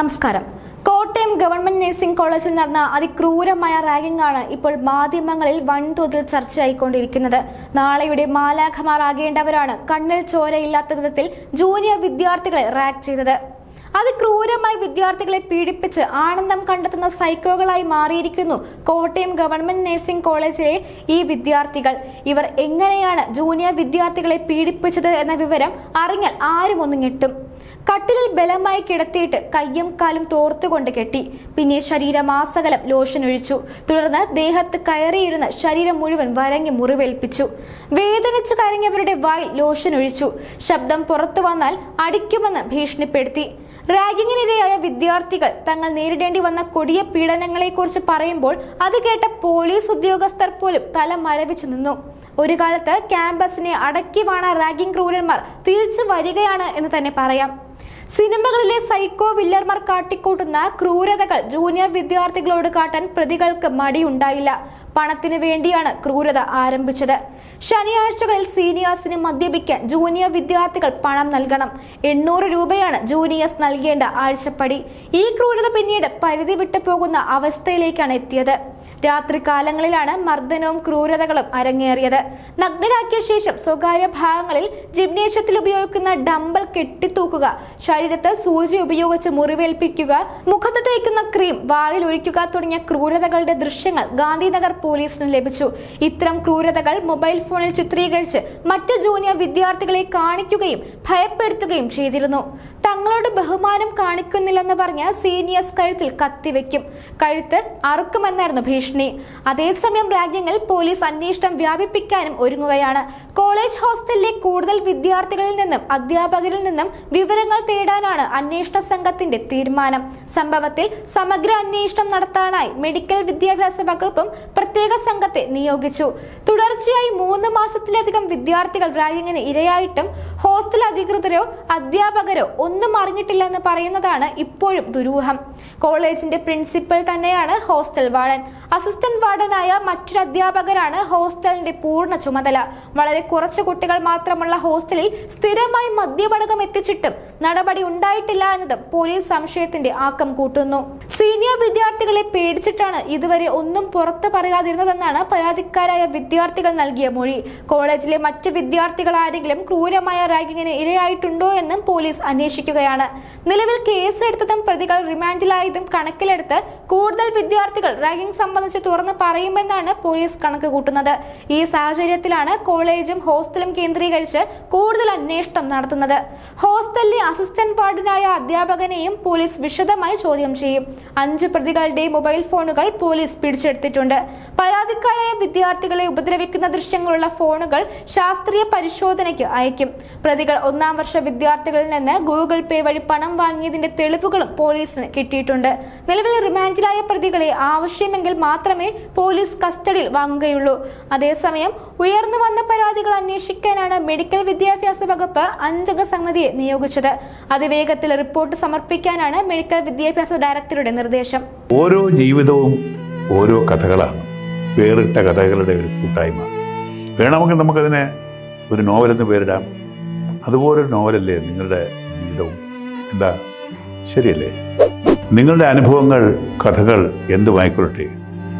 നമസ്കാരം. Kottayam government nursing കോളേജിൽ നടന്ന അതിക്രൂരമായ റാഗിംഗ് ആണ് ഇപ്പോൾ മാധ്യമങ്ങളിൽ വൻതോതിൽ ചർച്ചയായിക്കൊണ്ടിരിക്കുന്നത്. നാളെയുടെ മാലാഖമാറാകേണ്ടവരാണ് കണ്ണിൽ ചോരയില്ലാത്ത വിധത്തിൽ ജൂനിയർ വിദ്യാർത്ഥികളെ റാഗ് ചെയ്തത്. അതിക്രൂരമായി വിദ്യാർത്ഥികളെ പീഡിപ്പിച്ച് ആനന്ദം കണ്ടെത്തുന്ന സൈക്കോകളായി മാറിയിരിക്കുന്നു കോട്ടയം ഗവൺമെന്റ് നഴ്സിംഗ് കോളേജിലെ ഈ വിദ്യാർത്ഥികൾ. ഇവർ എങ്ങനെയാണ് ജൂനിയർ വിദ്യാർത്ഥികളെ പീഡിപ്പിച്ചത് എന്ന വിവരം അറിഞ്ഞാൽ ആരും ഒന്ന് ഞെട്ടും. കട്ടിലിൽ ബലമായി കിടത്തിയിട്ട് കയ്യും കാലും തോർത്തുകൊണ്ട് കെട്ടി. പിന്നെ ശരീരമാസകലം ലോഷൻ ഒഴിച്ചു തുടർന്ന് ദേഹത്ത് കയറിയിരുന്ന ശരീരം മുഴുവൻ വരങ്ങി മുറിവേൽപ്പിച്ചു. വേദനിച്ചു കരങ്ങിയവരുടെ വായിൽ ലോഷൻ ഒഴിച്ചു ശബ്ദം പുറത്തു വന്നാൽ അടിക്കുമെന്ന് ഭീഷണിപ്പെടുത്തി. റാഗിങ്ങിനിരയായ വിദ്യാർത്ഥികൾ തങ്ങൾ നേരിടേണ്ടി വന്ന കൊടിയ പീഡനങ്ങളെക്കുറിച്ച് പറയുമ്പോൾ അത് കേട്ട പോലീസ് ഉദ്യോഗസ്ഥർ പോലും തല മരവിച്ചു നിന്നു. ഒരു കാലത്ത് ക്യാമ്പസിനെ അടക്കി വാണ റാഗിംഗ് ക്രൂരന്മാർ തിരിച്ചു വരികയാണ് എന്ന് തന്നെ പറയാം. സിനിമകളിലെ സൈക്കോ വില്ലർമാർ കാട്ടിക്കൂട്ടുന്ന ക്രൂരതകൾ ജൂനിയർ വിദ്യാർത്ഥികളോട് കാട്ടാൻ പ്രതികൾക്ക് മടിയുണ്ടായില്ല. പണത്തിന് വേണ്ടിയാണ് ക്രൂരത ആരംഭിച്ചത്. ശനിയാഴ്ചകളിൽ സീനിയേഴ്സിന് മദ്യപിക്കാൻ ജൂനിയർ വിദ്യാർത്ഥികൾ പണം നൽകണം. എണ്ണൂറ് രൂപയാണ് ജൂനിയേഴ്സ് നൽകേണ്ട ആഴ്ചപ്പടി. ഈ ക്രൂരത പിന്നീട് പരിധി വിട്ടു പോകുന്ന അവസ്ഥയിലേക്കാണ് എത്തിയത്. രാത്രികാലങ്ങളിലാണ് മർദ്ദനവും ക്രൂരതകളും അരങ്ങേറിയത്. നഗ്നരാക്കിയ ശേഷം സ്വകാര്യ ഭാഗങ്ങളിൽ ജിംനേഷ്യത്തിൽ ഉപയോഗിക്കുന്ന ഡമ്പൽ കെട്ടിത്തൂക്കുക ശരീരത്ത് സൂചി ഉപയോഗിച്ച് മുറിവേൽപ്പിക്കുക മുഖത്ത് തേക്കുന്ന ക്രീം വായിൽ ഒഴിക്കുക തുടങ്ങിയ ക്രൂരതകളുടെ ദൃശ്യങ്ങൾ ഗാന്ധിനഗർ പോലീസിന് ലഭിച്ചു. ഇത്തരം ക്രൂരതകൾ മൊബൈൽ ഫോണിൽ ചിത്രീകരിച്ച് മറ്റ് ജൂനിയർ വിദ്യാർത്ഥികളെ കാണിക്കുകയും ഭയപ്പെടുത്തുകയും ചെയ്തിരുന്നു. തങ്ങളോട് ബഹുമാനം കാണിക്കുന്നില്ലെന്ന് പറഞ്ഞ് സീനിയേഴ്സ് കഴുത്തിൽ കത്തിവെക്കും. കഴുത്ത് അറുക്കുമെന്നായിരുന്നു ഭീഷണി. അതേസമയം റാഗിങ്ങിൽ പോലീസ് അന്വേഷണം വ്യാപിപ്പിക്കാനും ഒരുങ്ങുകയാണ്. കോളേജ് ഹോസ്റ്റലിലെ കൂടുതൽ വിദ്യാർത്ഥികളിൽ നിന്നും അധ്യാപകരിൽ നിന്നും വിവരങ്ങൾ തേടാനാണ് അന്വേഷണ സംഘത്തിന്റെ തീരുമാനം. സംഭവത്തിൽ സമഗ്ര അന്വേഷണം നടത്താനായി മെഡിക്കൽ വിദ്യാഭ്യാസ വകുപ്പും പ്രത്യേക സംഘത്തെ നിയോഗിച്ചു. തുടർച്ചയായി മൂന്ന് മാസത്തിലധികം വിദ്യാർത്ഥികൾ റാഗിങ്ങിന് ഇരയായിട്ടും ഹോസ്റ്റൽ അധികൃതരോ അധ്യാപകരോ ഒന്നും അറിഞ്ഞിട്ടില്ലെന്ന് പറയുന്നതാണ് ഇപ്പോഴും ദുരൂഹം. കോളേജിന്റെ പ്രിൻസിപ്പൽ തന്നെയാണ് ഹോസ്റ്റൽ വാർഡൻ. അസിസ്റ്റന്റ് വാർഡനായ മറ്റൊരു അധ്യാപകരാണ് ഹോസ്റ്റലിന്റെ പൂർണ ചുമതല. വളരെ കുറച്ച് കുട്ടികൾ മാത്രമുള്ള ഹോസ്റ്റലിൽ സ്ഥിരമായി മദ്യപടകം എത്തിച്ചിട്ടും നടപടി ഉണ്ടായിട്ടില്ല എന്നതും പോലീസ് സംശയത്തിന്റെ ആക്കം കൂട്ടുന്നു. സീനിയർ വിദ്യാർത്ഥികളെ പേടിച്ചിട്ടാണ് ഇതുവരെ ഒന്നും പുറത്തു പറയാതിരുന്നതെന്നാണ് പരാതിക്കാരായ വിദ്യാർത്ഥികൾ നൽകിയ മൊഴി. കോളേജിലെ മറ്റ് വിദ്യാർത്ഥികൾ ആരെങ്കിലും ക്രൂരമായ റാഗിങ്ങിന് ഇരയായിട്ടുണ്ടോ എന്നും പോലീസ് അന്വേഷിക്കുകയാണ്. നിലവിൽ കേസെടുത്തതും പ്രതികൾ റിമാൻഡിലായതും കണക്കിലെടുത്ത് കൂടുതൽ വിദ്യാർത്ഥികൾ റാഗിംഗ് സംബന്ധിച്ച് തുറന്നു പറയുമെന്നാണ് പോലീസ് കണക്ക് കൂട്ടുന്നത്. ഈ സാഹചര്യത്തിലാണ് കോളേജും ഹോസ്റ്റലും കേന്ദ്രീകരിച്ച് കൂടുതൽ അന്വേഷണം നടത്തുന്നത്. ഹോസ്റ്റലിലെ അസിസ്റ്റന്റ് വാർഡനായ അധ്യാപകനെയും പോലീസ് വിശദമായി ചോദ്യം ചെയ്യും. അഞ്ച് പ്രതികളുടെ മൊബൈൽ ഫോണുകൾ പോലീസ് പിടിച്ചെടുത്തിട്ടുണ്ട്. പരാതിക്കാരായ വിദ്യാർത്ഥികളെ ഉപദ്രവിക്കുന്ന ദൃശ്യങ്ങളുള്ള ഫോണുകൾ ശാസ്ത്രീയ പരിശോധനയ്ക്ക് അയക്കും. പ്രതികൾ ഒന്നാം വർഷ വിദ്യാർത്ഥികളിൽ നിന്ന് ഗൂഗിൾ പേ വഴി പണം വാങ്ങിയതിന്റെ തെളിവുകളും പോലീസിന് കിട്ടിയിട്ടുണ്ട്. നിലവിൽ റിമാൻഡിലായ പ്രതികളെ ആവശ്യമെങ്കിൽ മാത്രമേ പോലീസ് കസ്റ്റഡിയിൽ വാങ്ങുകയുള്ളൂ. അതേസമയം ഉയർന്നു വന്ന പരാതികൾ അന്വേഷിക്കാനാണ് മെഡിക്കൽ വിദ്യാഭ്യാസ വകുപ്പ് അഞ്ചംഗ സമിതിയെ നിയോഗിച്ചത്. അതിവേഗത്തിൽ റിപ്പോർട്ട് സമർപ്പിക്കാനാണ് മെഡിക്കൽ വിദ്യാഭ്യാസ ഡയറക്ടറുടെ നിർദ്ദേശം. ഓരോ ജീവിതവും ഓരോ കഥകളാണ്. വേറിട്ട കഥകളുടെ ഒരു കൂട്ടായ്മ. വേണമെങ്കിൽ നമുക്കതിനെ ഒരു നോവലെന്ന് പേരിടാം. അതുപോലൊരു നോവലല്ലേ നിങ്ങളുടെ ജീവിതവും? എന്താ? ശരിയല്ലേ? നിങ്ങളുടെ അനുഭവങ്ങൾ കഥകൾ എന്തുമായിക്കൊള്ളട്ടെ?